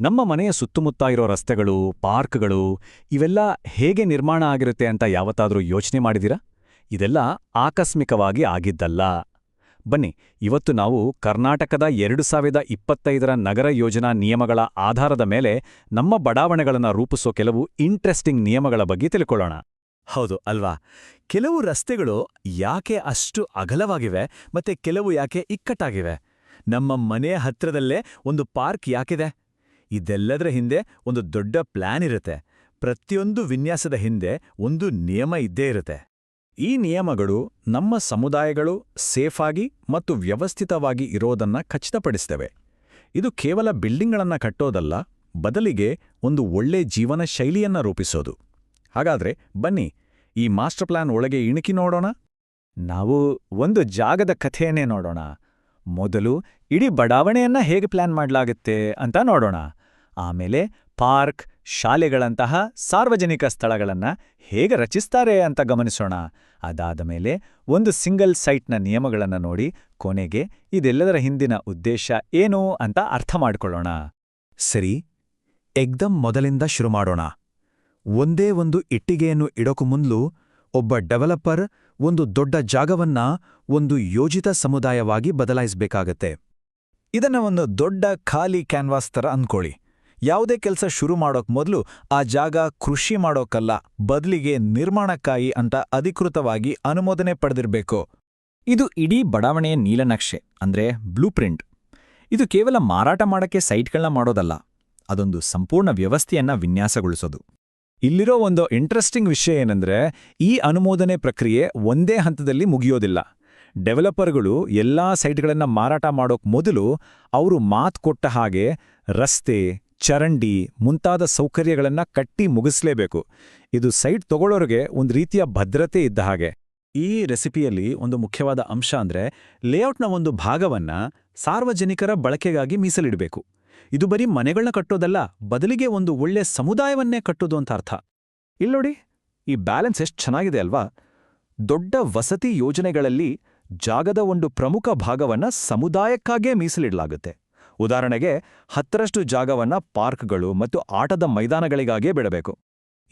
ನಮ್ಮ ಮನೆಯ ಸುತ್ತಮುತ್ತ ಇರೋ ರಸ್ತೆಗಳು, ಪಾರ್ಕ್ಗಳು, ಇವೆಲ್ಲ ಹೇಗೆ ನಿರ್ಮಾಣ ಆಗಿರುತ್ತೆ ಅಂತ ಯಾವತ್ತಾದರೂ ಯೋಚನೆ ಮಾಡಿದಿರಾ ಇದೆಲ್ಲ ಆಕಸ್ಮಿಕವಾಗಿ ಆಗಿದ್ದಲ್ಲ. ಬನ್ನಿ, ಇವತ್ತು ನಾವು ಕರ್ನಾಟಕದ ಎರಡು ಸಾವಿರದ ಇಪ್ಪತ್ತೈದರ ನಗರ ಯೋಜನಾ ನಿಯಮಗಳ ಆಧಾರದ ಮೇಲೆ ನಮ್ಮ ಬಡಾವಣೆಗಳನ್ನು ರೂಪಿಸೋ ಕೆಲವು ಇಂಟ್ರೆಸ್ಟಿಂಗ್ ನಿಯಮಗಳ ಬಗ್ಗೆ ತಿಳ್ಕೊಳ್ಳೋಣ. ಹೌದು, ಅಲ್ವಾ? ಕೆಲವು ರಸ್ತೆಗಳು ಯಾಕೆ ಅಷ್ಟು ಅಗಲವಾಗಿವೆ ಮತ್ತೆ ಕೆಲವು ಯಾಕೆ ಇಕ್ಕಟ್ಟಾಗಿವೆ? ನಮ್ಮ ಮನೆಯ ಹತ್ರದಲ್ಲೇ ಒಂದು ಪಾರ್ಕ್ ಯಾಕಿದೆ? ಇದೆಲ್ಲದರ ಹಿಂದೆ ಒಂದು ದೊಡ್ಡ ಪ್ಲಾನ್ ಇರುತ್ತೆ. ಪ್ರತಿಯೊಂದು ವಿನ್ಯಾಸದ ಹಿಂದೆ ಒಂದು ನಿಯಮ ಇದ್ದೇ ಇರುತ್ತೆ. ಈ ನಿಯಮಗಳು ನಮ್ಮ ಸಮುದಾಯಗಳು ಸೇಫಾಗಿ ಮತ್ತು ವ್ಯವಸ್ಥಿತವಾಗಿ ಇರೋದನ್ನ ಖಚಿತಪಡಿಸ್ತವೆ. ಇದು ಕೇವಲ ಬಿಲ್ಡಿಂಗ್ಗಳನ್ನು ಕಟ್ಟೋದಲ್ಲ, ಬದಲಿಗೆ ಒಂದು ಒಳ್ಳೆ ಜೀವನ ಶೈಲಿಯನ್ನ ರೂಪಿಸೋದು. ಹಾಗಾದ್ರೆ ಬನ್ನಿ, ಈ ಮಾಸ್ಟರ್ ಪ್ಲಾನ್ ಒಳಗೆ ಇಣುಕಿ ನೋಡೋಣ. ನಾವು ಒಂದು ಜಾಗದ ಕಥೆಯನ್ನೇ ನೋಡೋಣ. ಮೊದಲು ಇಡೀ ಬಡಾವಣೆಯನ್ನ ಹೇಗೆ ಪ್ಲಾನ್ ಮಾಡಲಾಗುತ್ತೆ ಅಂತ ನೋಡೋಣ. ಆಮೇಲೆ ಪಾರ್ಕ್, ಶಾಲೆಗಳಂತಹ ಸಾರ್ವಜನಿಕ ಸ್ಥಳಗಳನ್ನು ಹೇಗೆ ರಚಿಸ್ತಾರೆ ಅಂತ ಗಮನಿಸೋಣ. ಅದಾದ ಮೇಲೆ ಒಂದು ಸಿಂಗಲ್ ಸೈಟ್ನ ನಿಯಮಗಳನ್ನು ನೋಡಿ ಕೊನೆಗೆ ಇದೆಲ್ಲದರ ಹಿಂದಿನ ಉದ್ದೇಶ ಏನು ಅಂತ ಅರ್ಥ ಮಾಡಿಕೊಳ್ಳೋಣ. ಸರಿ, ಎಕ್ದಮ್ ಮೊದಲಿಂದ ಶುರು ಮಾಡೋಣ. ಒಂದೇ ಒಂದು ಇಟ್ಟಿಗೆಯನ್ನು ಇಡೋಕು ಮುಂದ್ಲು ಒಬ್ಬ ಡೆವಲಪರ್ ಒಂದು ದೊಡ್ಡ ಜಾಗವನ್ನ ಒಂದು ಯೋಜಿತ ಸಮುದಾಯವಾಗಿ ಬದಲಾಯಿಸಬೇಕಾಗತ್ತೆ. ಇದನ್ನ ಒಂದು ದೊಡ್ಡ ಖಾಲಿ ಕ್ಯಾನ್ವಾಸ್ ತರ ಅಂದ್ಕೊಳ್ಳಿ ಯಾವುದೇ ಕೆಲಸ ಶುರು ಮಾಡೋಕ್ ಮೊದಲು ಆ ಜಾಗ ಕೃಷಿ ಮಾಡೋಕಲ್ಲ, ಬದಲಿಗೆ ನಿರ್ಮಾಣಕ್ಕಾಗಿ ಅಂತ ಅಧಿಕೃತವಾಗಿ ಅನುಮೋದನೆ ಪಡೆದಿರಬೇಕು. ಇದು ಇಡೀ ಬಡಾವಣೆಯ ನೀಲನಕ್ಷೆ, ಅಂದ್ರೆ ಬ್ಲೂ ಪ್ರಿಂಟ್. ಇದು ಕೇವಲ ಮಾರಾಟ ಮಾಡಕ್ಕೆ ಸೈಟ್ಗಳನ್ನ ಮಾಡೋದಲ್ಲ, ಅದೊಂದು ಸಂಪೂರ್ಣ ವ್ಯವಸ್ಥೆಯನ್ನ ವಿನ್ಯಾಸಗೊಳಿಸೋದು. ಇಲ್ಲಿರೋ ಒಂದು ಇಂಟ್ರೆಸ್ಟಿಂಗ್ ವಿಷಯ ಏನಂದ್ರೆ, ಈ ಅನುಮೋದನೆ ಪ್ರಕ್ರಿಯೆ ಒಂದೇ ಹಂತದಲ್ಲಿ ಮುಗಿಯೋದಿಲ್ಲ. ಡೆವಲಪರ್ಗಳು ಎಲ್ಲಾ ಸೈಟ್ಗಳನ್ನ ಮಾರಾಟ ಮಾಡೋಕ್ ಮೊದಲು ಅವರು ಮಾತು ಕೊಟ್ಟ ಹಾಗೆ ರಸ್ತೆ ಚರಂಡಿ ಮುಂತಾದ ಸೌಕರ್ಯಗಳನ್ನ ಕಟ್ಟಿ ಮುಗಿಸ್ಲೇಬೇಕು. ಇದು ಸೈಟ್ ತಗೊಳ್ಳೋರಿಗೆ ಒಂದು ರೀತಿಯ ಭದ್ರತೆ ಇದ್ದ ಹಾಗೆ. ಈ ರೆಸಿಪಿಯಲ್ಲಿ ಒಂದು ಮುಖ್ಯವಾದ ಅಂಶ ಅಂದ್ರೆ ಲೇಔಟ್ನ ಒಂದು ಭಾಗವನ್ನ ಸಾರ್ವಜನಿಕರ ಬಳಕೆಗಾಗಿ ಮೀಸಲಿಡಬೇಕು. ಇದು ಬರೀ ಮನೆಗಳನ್ನ ಕಟ್ಟೋದಲ್ಲ, ಬದಲಿಗೆ ಒಂದು ಒಳ್ಳೆ ಸಮುದಾಯವನ್ನೇ ಕಟ್ಟೋದು ಅಂತ ಅರ್ಥ. ಇಲ್ಲೋಡಿ ಈ ಬ್ಯಾಲೆನ್ಸ್ ಎಷ್ಟು ಚೆನ್ನಾಗಿದೆ ಅಲ್ವಾ? ದೊಡ್ಡ ವಸತಿ ಯೋಜನೆಗಳಲ್ಲಿ ಜಾಗದ ಒಂದು ಪ್ರಮುಖ ಭಾಗವನ್ನ ಸಮುದಾಯಕ್ಕಾಗೇ ಮೀಸಲಿಡಲಾಗುತ್ತೆ. ಉದಾಹರಣೆಗೆ ಹತ್ತರಷ್ಟು ಜಾಗವನ್ನ ಪಾರ್ಕ್ಗಳು ಮತ್ತು ಆಟದ ಮೈದಾನಗಳಿಗಾಗೇ ಬಿಡಬೇಕು.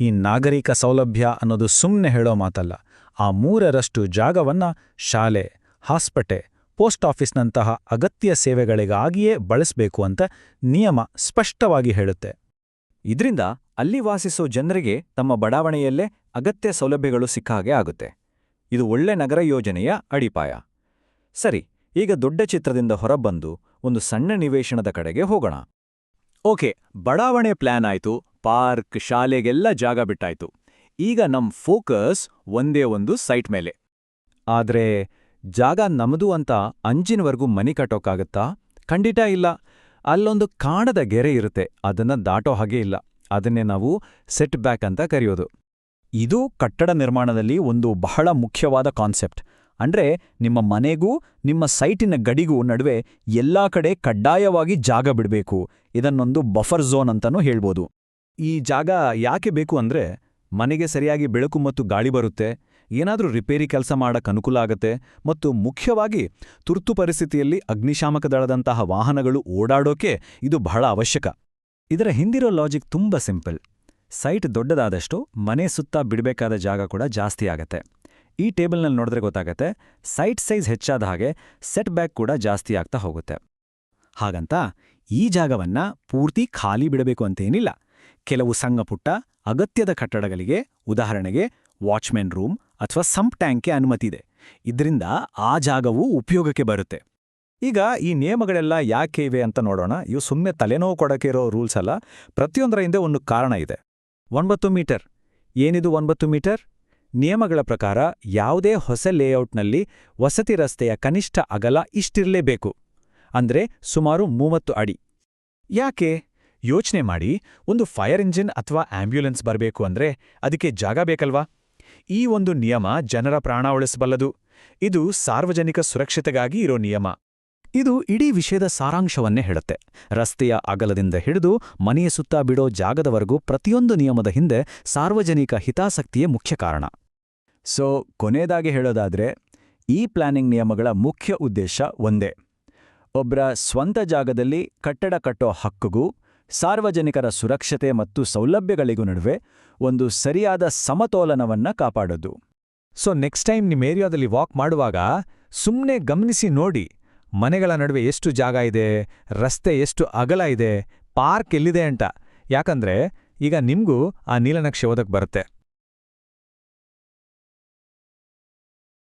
ಈ ನಾಗರಿಕ ಸೌಲಭ್ಯ ಅನ್ನೋದು ಸುಮ್ಮನೆ ಹೇಳೋ ಮಾತಲ್ಲ. ಆ ಮೂರರಷ್ಟು ಜಾಗವನ್ನ ಶಾಲೆ, ಹಾಸ್ಪಟೆ, ಪೋಸ್ಟ್ ಆಫೀಸ್ನಂತಹ ಅಗತ್ಯ ಸೇವೆಗಳಿಗಾಗಿಯೇ ಬಳಸಬೇಕು ಅಂತ ನಿಯಮ ಸ್ಪಷ್ಟವಾಗಿ ಹೇಳುತ್ತೆ. ಇದರಿಂದ ಅಲ್ಲಿ ವಾಸಿಸೋ ಜನರಿಗೆ ತಮ್ಮ ಬಡಾವಣೆಯಲ್ಲೇ ಅಗತ್ಯ ಸೌಲಭ್ಯಗಳು ಸಿಕ್ಕ ಹಾಗೆ ಆಗುತ್ತೆ. ಇದು ಒಳ್ಳೆ ನಗರ ಯೋಜನೆಯ ಅಡಿಪಾಯ. ಸರಿ, ಈಗ ದೊಡ್ಡ ಚಿತ್ರದಿಂದ ಹೊರಬಂದು ಒಂದು ಸಣ್ಣ ನಿವೇಶನದ ಕಡೆಗೆ ಹೋಗೋಣ. ಓಕೆ, ಬಡಾವಣೆ ಪ್ಲಾನ್ ಆಯ್ತು. ಪಾರ್ಕ್, ಶಾಲೆಗೆಲ್ಲ ಜಾಗ ಬಿಟ್ಟಾಯ್ತು. ಈಗ ನಮ್ ಫೋಕಸ್ ಒಂದೇ ಒಂದು ಸೈಟ್ ಮೇಲೆ. ಆದ್ರೆ, ಜಾಗ ನಮ್ದು ಅಂತ ಅಂಜಿನವರೆಗೂ ಮನಿ ಕಟ್ಟೋಕ್ಕಾಗತ್ತಾ? ಖಂಡಿತ ಇಲ್ಲ. ಅಲ್ಲೊಂದು ಕಾಣದ ಗೆರೆ ಇರುತ್ತೆ. ಅದನ್ನ ದಾಟೋ ಹಾಗೆ ಇಲ್ಲ. ಅದನ್ನೇ ನಾವು ಸೆಟ್ ಬ್ಯಾಕ್ ಅಂತ ಕರೆಯೋದು. ಇದು ಕಟ್ಟಡ ನಿರ್ಮಾಣದಲ್ಲಿ ಒಂದು ಬಹಳ ಮುಖ್ಯವಾದ ಕಾನ್ಸೆಪ್ಟ್. ಅಂದ್ರೆ ನಿಮ್ಮ ಮನೆಗೂ, ನಿಮ್ಮ ಸೈಟಿನ ಗಡಿಗೂ ನಡುವೆ ಎಲ್ಲಾ ಕಡೆ ಕಡ್ಡಾಯವಾಗಿ ಜಾಗ ಬಿಡಬೇಕು. ಇದನ್ನೊಂದು ಬಫರ್ ಝೋನ್ ಅಂತಾನೂ ಹೇಳ್ಬೋದು. ಈ ಜಾಗ ಯಾಕೆ ಬೇಕು ಅಂದ್ರೆ, ಮನೆಗೆ ಸರಿಯಾಗಿ ಬೆಳಕು ಮತ್ತು ಗಾಳಿ ಬರುತ್ತೆ, ಏನಾದರೂ ರಿಪೇರಿ ಕೆಲಸ ಮಾಡಕ್ ಅನುಕೂಲ ಆಗತ್ತೆ, ಮತ್ತು ಮುಖ್ಯವಾಗಿ ತುರ್ತು ಪರಿಸ್ಥಿತಿಯಲ್ಲಿ ಅಗ್ನಿಶಾಮಕ ದಳದಂತಹ ವಾಹನಗಳು ಓಡಾಡೋಕೆ ಇದು ಬಹಳ ಅವಶ್ಯಕ. ಇದರ ಹಿಂದಿರೋ ಲಾಜಿಕ್ ತುಂಬಾ ಸಿಂಪಲ್ ಸೈಟ್ ದೊಡ್ಡದಾದಷ್ಟು ಮನೆ ಸುತ್ತ ಬಿಡಬೇಕಾದ ಜಾಗ ಕೂಡ ಜಾಸ್ತಿ ಆಗತ್ತೆ. ಈ ಟೇಬಲ್ನಲ್ಲಿ ನೋಡಿದ್ರೆ ಗೊತ್ತಾಗತ್ತೆ, ಸೈಟ್ ಸೈಜ್ ಹೆಚ್ಚಾದ ಹಾಗೆ ಸೆಟ್ ಬ್ಯಾಕ್ ಕೂಡ ಜಾಸ್ತಿ ಆಗ್ತಾ ಹೋಗುತ್ತೆ. ಹಾಗಂತ ಈ ಜಾಗವನ್ನ ಪೂರ್ತಿ ಖಾಲಿ ಬಿಡಬೇಕು ಅಂತೇನಿಲ್ಲ. ಕೆಲವು ಸಣ್ಣಪುಟ್ಟ ಅಗತ್ಯದ ಕಟ್ಟಡಗಳಿಗೆ ಉದಾಹರಣೆಗೆ ವಾಚ್ಮೆನ್ ರೂಮ್ ಅಥವಾ ಸಂಪ್ ಟ್ಯಾಂಕ್ಗೆ ಅನುಮತಿ ಇದೆ. ಇದರಿಂದ ಆ ಜಾಗವು ಉಪಯೋಗಕ್ಕೆ ಬರುತ್ತೆ. ಈಗ ಈ ನಿಯಮಗಳೆಲ್ಲ ಯಾಕೆ ಇವೆ ಅಂತ ನೋಡೋಣ. ಇವು ಸುಮ್ಮನೆ ತಲೆನೋವು ಕೊಡಕ್ಕೆ ಇರೋ ರೂಲ್ಸ್ ಅಲ್ಲ. ಪ್ರತಿಯೊಂದರ ಹಿಂದೆ ಒಂದು ಕಾರಣ ಇದೆ. ಒಂಬತ್ತು ಮೀಟರ್. ಏನಿದು ಒಂಬತ್ತು ಮೀಟರ್? ನಿಯಮಗಳ ಪ್ರಕಾರ ಯಾವುದೇ ಹೊಸ ಲೇಔಟ್ನಲ್ಲಿ ವಸತಿ ರಸ್ತೆಯ ಕನಿಷ್ಠ ಅಗಲ ಇಷ್ಟಿರಲೇಬೇಕು, ಅಂದ್ರೆ ಸುಮಾರು ಮೂವತ್ತು ಅಡಿ. ಯಾಕೆ? ಯೋಚನೆ ಮಾಡಿ, ಒಂದು ಫೈರ್ ಇಂಜಿನ್ ಅಥವಾ ಆಂಬ್ಯುಲೆನ್ಸ್ ಬರಬೇಕು ಅಂದ್ರೆ ಅದಕ್ಕೆ ಜಾಗ ಬೇಕಲ್ವಾ? ಈ ಒಂದು ನಿಯಮ ಜನರ ಪ್ರಾಣ ಉಳಿಸಬಲ್ಲದು. ಇದು ಸಾರ್ವಜನಿಕ ಸುರಕ್ಷತೆಗಾಗಿ ಇರೋ ನಿಯಮ. ಇದು ಇಡೀ ವಿಷಯದ ಸಾರಾಂಶವನ್ನೇ ಹೇಳುತ್ತೆ. ರಸ್ತೆಯ ಅಗಲದಿಂದ ಹಿಡಿದು ಮನೆಯ ಸುತ್ತ ಬಿಡೋ ಜಾಗದವರೆಗೂ ಪ್ರತಿಯೊಂದು ನಿಯಮದ ಹಿಂದೆ ಸಾರ್ವಜನಿಕ ಹಿತಾಸಕ್ತಿಯೇ ಮುಖ್ಯ ಕಾರಣ. ಸೊ ಕೊನೆಯದಾಗಿ ಹೇಳೋದಾದ್ರೆ, ಈ ಪ್ಲಾನಿಂಗ್ ನಿಯಮಗಳ ಮುಖ್ಯ ಉದ್ದೇಶ ಒಂದೇ. ಒಬ್ಬರ ಸ್ವಂತ ಜಾಗದಲ್ಲಿ ಕಟ್ಟಡ ಕಟ್ಟೋ ಹಕ್ಕುಗೂ, ಸಾರ್ವಜನಿಕರ ಸುರಕ್ಷತೆ ಮತ್ತು ಸೌಲಭ್ಯಗಳಿಗೂ ನಡುವೆ ಒಂದು ಸರಿಯಾದ ಸಮತೋಲನವನ್ನ ಕಾಪಾಡೋದು. ಸೊ ನೆಕ್ಸ್ಟ್ ಟೈಮ್ ನಿಮ್ಮ ಏರಿಯಾದಲ್ಲಿ ವಾಕ್ ಮಾಡುವಾಗ ಸುಮ್ಮನೆ ಗಮನಿಸಿ ನೋಡಿ, ಮನೆಗಳ ನಡುವೆ ಎಷ್ಟು ಜಾಗ ಇದೆ, ರಸ್ತೆ ಎಷ್ಟು ಅಗಲ ಇದೆ, ಪಾರ್ಕ್ ಎಲ್ಲಿದೆ ಅಂತ. ಯಾಕಂದ್ರೆ, ಈಗ ನಿಮಗೂ ಆ ನೀಲನಕ್ಷೆ ಓದಕ್ಕೆ ಬರುತ್ತೆ.